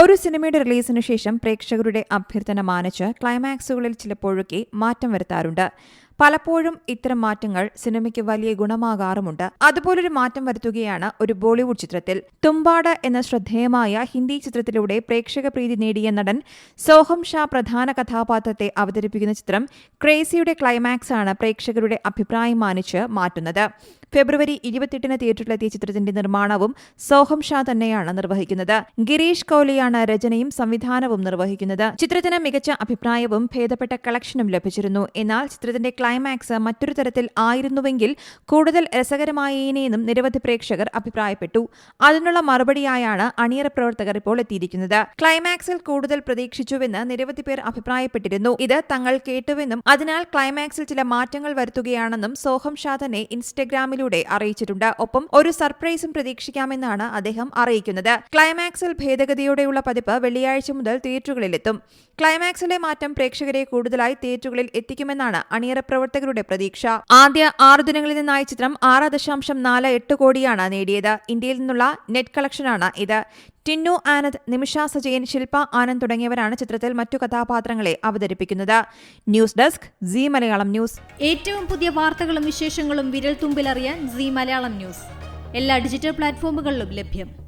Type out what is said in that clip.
ഒരു സിനിമയുടെ റിലീസിന് ശേഷം പ്രേക്ഷകരുടെ അഭ്യർത്ഥന മാനിച്ച് ക്ലൈമാക്സുകളിൽ ചിലപ്പോഴൊക്കെ മാറ്റം വരുത്താറുണ്ട്. പലപ്പോഴും ഇത്തരം മാറ്റങ്ങൾ സിനിമയ്ക്ക് വലിയ ഗുണമാകാറുമുണ്ട്. അതുപോലൊരു മാറ്റം വരുത്തുകയാണ് ഒരു ബോളിവുഡ് ചിത്രത്തിൽ. തുമ്പാട് എന്ന ശ്രദ്ധേയമായ ഹിന്ദി ചിത്രത്തിലൂടെ പ്രേക്ഷക പ്രീതി നേടിയ നടൻ സോഹം ഷാ പ്രധാന കഥാപാത്രത്തെ അവതരിപ്പിക്കുന്ന ചിത്രം ക്രേസിയുടെ ക്ലൈമാക്സ് ആണ് പ്രേക്ഷകരുടെ അഭിപ്രായം മാനിച്ച് മാറ്റുന്നത്. ഫെബ്രുവരി ഇരുപത്തെട്ടിന് തിയേറ്ററിലെത്തിയ ചിത്രത്തിന്റെ നിർമ്മാണവും സോഹം ഷാ തന്നെയാണ് നിർവഹിക്കുന്നത്. ഗിരീഷ് കോഹ്ലിയാണ് രചനയും സംവിധാനവും നിർവഹിക്കുന്നത്. ചിത്രത്തിന് മികച്ച അഭിപ്രായവും ഭേദപ്പെട്ട കളക്ഷനും ലഭിച്ചിരുന്നു. എന്നാൽ ചിത്രത്തിന്റെ ക്ലൈമാക്സ് മറ്റൊരു തരത്തിൽ ആയിരുന്നുവെങ്കിൽ കൂടുതൽ രസകരമായേനെയെന്നും നിരവധി പ്രേക്ഷകർ അഭിപ്രായപ്പെട്ടു. അതിനുള്ള മറുപടിയായാണ് അണിയറ പ്രവർത്തകർ ഇപ്പോൾ എത്തിയിരിക്കുന്നത്. ക്ലൈമാക്സിൽ കൂടുതൽ പ്രതീക്ഷിച്ചുവെന്ന് നിരവധി പേർ അഭിപ്രായപ്പെട്ടിരുന്നു. ഇത് തങ്ങൾ കേട്ടുവെന്നും അതിനാൽ ക്ലൈമാക്സിൽ ചില മാറ്റങ്ങൾ വരുത്തുകയാണെന്നും സോഹം ഷാ തന്നെ ഇൻസ്റ്റഗ്രാമിലൂടെ അറിയിച്ചിട്ടുണ്ട്. ഒപ്പം ഒരു സർപ്രൈസും പ്രതീക്ഷിക്കാമെന്നാണ് അദ്ദേഹം അറിയിക്കുന്നത്. ക്ലൈമാക്സിൽ ഭേദഗതിയോടെയുള്ള പതിപ്പ് വെള്ളിയാഴ്ച മുതൽ തിയേറ്ററുകളിലെത്തും. ക്ലൈമാക്സിലെ മാറ്റം പ്രേക്ഷകരെ കൂടുതലായി തിയേറ്ററുകളിൽ എത്തിക്കുമെന്നാണ് അണിയറ പ്രവർത്തകരുടെ പ്രതീക്ഷ. ആദ്യ ആറു ദിനങ്ങളിൽ നിന്നായി ചിത്രം ആറ് ദശാംശം നാല് എട്ട് കോടിയാണ് നേടിയത്. ഇന്ത്യയിൽ നിന്നുള്ള നെറ്റ് കളക്ഷനാണ് ഇത്. ടിന്നു ആനന്ദ് നിമിഷ സജയൻ ശില്പ ആനന്ദ് തുടങ്ങിയവരാണ് ചിത്രത്തിൽ മറ്റു കഥാപാത്രങ്ങളെ അവതരിപ്പിക്കുന്നത്. News desk Zee Malayalam news. ഏറ്റവും പുതിയ വാർത്തകളും വിശേഷങ്ങളും വിരൽ തുമ്പിലറിയാൻ സി മലയാളം ന്യൂസ്. എല്ലാ ഡിജിറ്റൽ പ്ലാറ്റ്ഫോമുകളിലും ലഭ്യം.